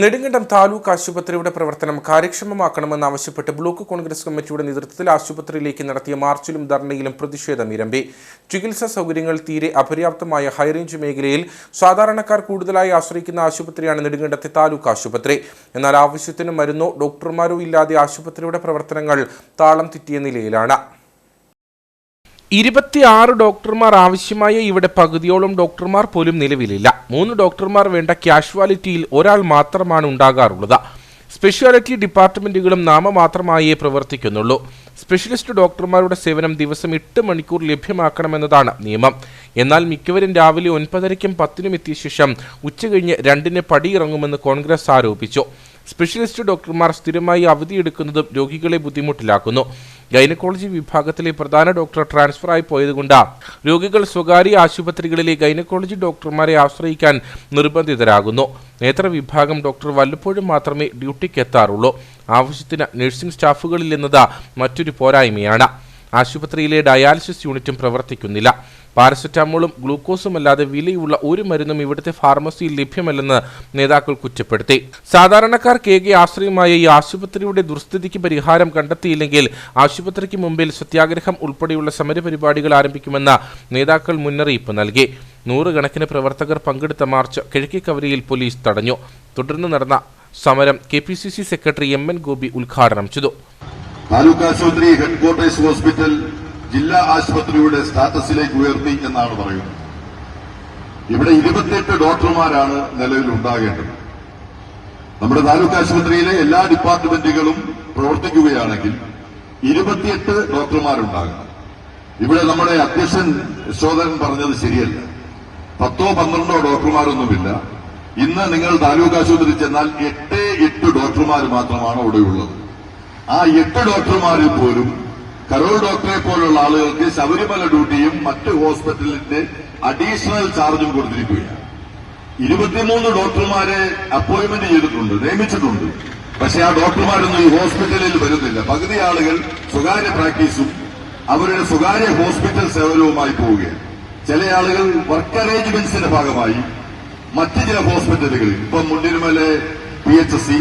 നെടുങ്കണ്ടം താലൂക്ക് ആശുപത്രിയുടെ പ്രവർത്തനം കാര്യക്ഷമമാക്കണമെന്നാവശ്യപ്പെട്ട് ബ്ലോക്ക് കോൺഗ്രസ് കമ്മിറ്റിയുടെ നേതൃത്വത്തിൽ ആശുപത്രിയിലേക്ക് നടത്തിയ മാർച്ചിലും ധർണയിലും പ്രതിഷേധം ഇരമ്പി ചികിത്സാ സൗകര്യങ്ങൾ തീരെ അപര്യാപ്തമായ ഹൈറേഞ്ച് മേഖലയിൽ സാധാരണക്കാർ കൂടുതലായി ആശ്രയിക്കുന്ന ആശുപത്രിയാണ് നെടുങ്കണ്ടത്തെ താലൂക്ക് ആശുപത്രി. എന്നാൽ ആവശ്യത്തിന് മരുന്നോ ഡോക്ടർമാരോ ഇല്ലാതെ ആശുപത്രിയുടെ പ്രവർത്തനങ്ങൾ താളം തെറ്റിയ നിലയിലാണ്. ഇരുപത്തിയാറ് ഡോക്ടർമാർ ആവശ്യമായ ഇവിടെ പകുതിയോളം ഡോക്ടർമാർ പോലും നിലവിലില്ല. മൂന്ന് ഡോക്ടർമാർ വേണ്ട കാഷ്വാലിറ്റിയിൽ ഒരാൾ മാത്രമാണ് ഉണ്ടാകാറുള്ളത്. സ്പെഷ്യാലിറ്റി ഡിപ്പാർട്ട്മെന്റുകളും നാമമാത്രമായേ പ്രവർത്തിക്കുന്നുള്ളൂ. സ്പെഷ്യലിസ്റ്റ് ഡോക്ടർമാരുടെ സേവനം ദിവസം എട്ട് മണിക്കൂർ ലഭ്യമാക്കണമെന്നതാണ് നിയമം. എന്നാൽ മിക്കവരും രാവിലെ ഒൻപതരയ്ക്കും പത്തിനും എത്തിയ ശേഷം ഉച്ചകഴിഞ്ഞ് രണ്ടിന് പടിയിറങ്ങുമെന്ന് കോൺഗ്രസ് ആരോപിച്ചു. സ്പെഷ്യലിസ്റ്റ് ഡോക്ടർമാർ സ്ഥിരമായി അവധിയെടുക്കുന്നതും രോഗികളെ ബുദ്ധിമുട്ടിലാക്കുന്നു. ഗൈനക്കോളജി വിഭാഗത്തിലെ പ്രധാന ഡോക്ടർ ട്രാൻസ്ഫർ ആയി പോയതുകൊണ്ട് രോഗികൾ സ്വകാര്യ ആശുപത്രികളിലെ ഗൈനക്കോളജി ഡോക്ടർമാരെ ആശ്രയിക്കാൻ നിർബന്ധിതരാകുന്നു. നേത്ര വിഭാഗം ഡോക്ടർ വല്ലപ്പോഴും മാത്രമേ ഡ്യൂട്ടിക്ക് എത്താറുള്ളൂ ആവശ്യത്തിന് നഴ്സിംഗ് സ്റ്റാഫുകളില്ലെന്നത് മറ്റൊരു പോരായ്മയാണ്. ആശുപത്രിയിലെ ഡയാലിസിസ് യൂണിറ്റും പ്രവർത്തിക്കുന്നില്ല. പാരസെറ്റാമോളും ഗ്ലൂക്കോസും അല്ലാതെ വിലയുള്ള ഒരു മരുന്നും ഇവിടുത്തെ ഫാർമസിയിൽ ലഭ്യമല്ലെന്ന് നേതാക്കൾ കുറ്റപ്പെടുത്തി. സാധാരണക്കാർക്കേകെ ആശ്രയമായ ഈ ആശുപത്രിയുടെ ദുർസ്ഥിതിക്ക് പരിഹാരം കണ്ടെത്തിയില്ലെങ്കിൽ ആശുപത്രിക്ക് മുമ്പിൽ സത്യാഗ്രഹം ഉൾപ്പെടെയുള്ള സമരപരിപാടികൾ ആരംഭിക്കുമെന്ന നേതാക്കൾ മുന്നറിയിപ്പ് നൽകി. നൂറുകണക്കിന് പ്രവർത്തകർ പങ്കെടുത്ത മാർച്ച് കിഴക്കിക്കവരിയിൽ പോലീസ് തടഞ്ഞു. തുടർന്ന് നടന്ന സമരം K secretary M N Gopi ഉദ്ഘാടനം ചെയ്തു. താലൂക്ക് ആശുപത്രി ഹെഡ്ക്വാർട്ടേഴ്സ് ഹോസ്പിറ്റൽ ജില്ലാ ആശുപത്രിയുടെ സ്റ്റാറ്റസിലേക്ക് ഉയർത്തി എന്നാണ് പറയുന്നത്. ഇവിടെ ഇരുപത്തിയെട്ട് ഡോക്ടർമാരാണ് നിലവിൽ ഉണ്ടാകേണ്ടത് നമ്മുടെ താലൂക്ക് ആശുപത്രിയിലെ എല്ലാ ഡിപ്പാർട്ട്മെന്റുകളും പ്രവർത്തിക്കുകയാണെങ്കിൽ ഇരുപത്തിയെട്ട് ഡോക്ടർമാരുണ്ടാകണം. ഇവിടെ നമ്മുടെ അധ്യക്ഷൻ യശോധരൻ പറഞ്ഞത് ശരിയല്ല. പത്തോ പന്ത്രണ്ടോ ഡോക്ടർമാരൊന്നുമില്ല. ഇന്ന് നിങ്ങൾ താലൂക്ക് ആശുപത്രി ചെന്നാൽ എട്ട് എട്ട് ഡോക്ടർമാർ മാത്രമാണ് അവിടെ ഉള്ളത് ആ എട്ട് ഡോക്ടർമാരിൽ പോലും കരോൾ ഡോക്ടറെ പോലുള്ള ആളുകൾക്ക് ശബരിമല ഡ്യൂട്ടിയും മറ്റ് ഹോസ്പിറ്റലിന്റെ അഡീഷണൽ ചാർജും കൊടുത്തിരിക്കുകയാണ്. ഇരുപത്തിമൂന്ന് ഡോക്ടർമാരെ അപ്പോയിന്റ്മെന്റ് ചെയ്തിട്ടുണ്ട് നിയമിച്ചിട്ടുണ്ട്. പക്ഷെ ആ ഡോക്ടർമാരൊന്നും ഈ ഹോസ്പിറ്റലിൽ വരുന്നില്ല. പകുതി ആളുകൾ സ്വകാര്യ പ്രാക്ടീസും അവരുടെ സ്വകാര്യ ഹോസ്പിറ്റൽ സേവനവുമായി പോവുകയാണ്. ചില ആളുകൾ വർക്ക് അറേഞ്ച്മെന്റ്സിന്റെ ഭാഗമായി മറ്റ് ചില ഹോസ്പിറ്റലുകളിൽ ഇപ്പം മുണ്ടിരുമലെ പി എച്ച് എസ് സി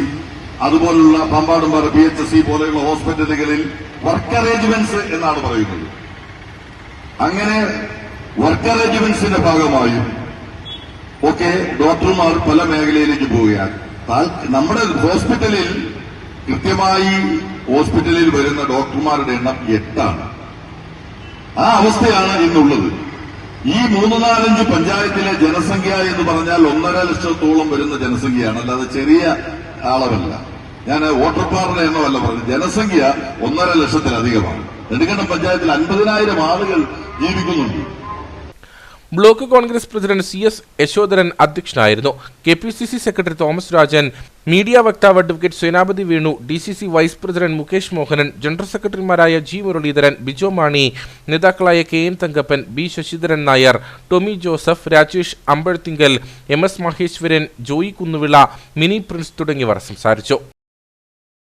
അതുപോലുള്ള പമ്പാടുംപാറ പി എച്ച് സി പോലെയുള്ള ഹോസ്പിറ്റലുകളിൽ വർക്ക് അറേഞ്ച്മെന്റ്സ് എന്നാണ് പറയുന്നത്. അങ്ങനെ വർക്ക് അറേഞ്ച്മെന്റ്സിന്റെ ഭാഗമായും ഒക്കെ ഡോക്ടർമാർ പല മേഖലയിലേക്ക് പോവുകയാണ്. നമ്മുടെ ഹോസ്പിറ്റലിൽ കൃത്യമായി ഹോസ്പിറ്റലിൽ വരുന്ന ഡോക്ടർമാരുടെ എണ്ണം എട്ടാണ്. ആ അവസ്ഥയാണ് ഇന്നുള്ളത്. ഈ മൂന്ന് നാലഞ്ച് പഞ്ചായത്തിലെ ജനസംഖ്യ എന്ന് പറഞ്ഞാൽ ഒന്നര ലക്ഷത്തോളം വരുന്ന ജനസംഖ്യയാണ്. അല്ലാതെ ചെറിയ അളവല്ല ഞാൻ വോട്ടർമാരുടെ എണ്ണമല്ല പറഞ്ഞു ജനസംഖ്യ ഒന്നര ലക്ഷത്തിലധികമാണ്. നെടുങ്കണ്ടം പഞ്ചായത്തിൽ അൻപതിനായിരം ആളുകൾ ജീവിക്കുന്നുണ്ട്. Block Congress president C S Yashodharan അധ്യക്ഷനായിരുന്നു. K P C C secretary Thomas Rajan media വക്താവ് advocate Senapathi Venu D C C vice president Mukesh Mohanan general സെക്രട്ടറിമാരായ ജി മുരളീധരൻ ബിജോ മാണി നേതാക്കളായ K N Thankappan B Sasidharan Nair Tomy Joseph Rajesh Ambazhathinkal M S Maheshwaran Joy Kunnuvila Mini Prince തുടങ്ങിയവർ സംസാരിച്ചു.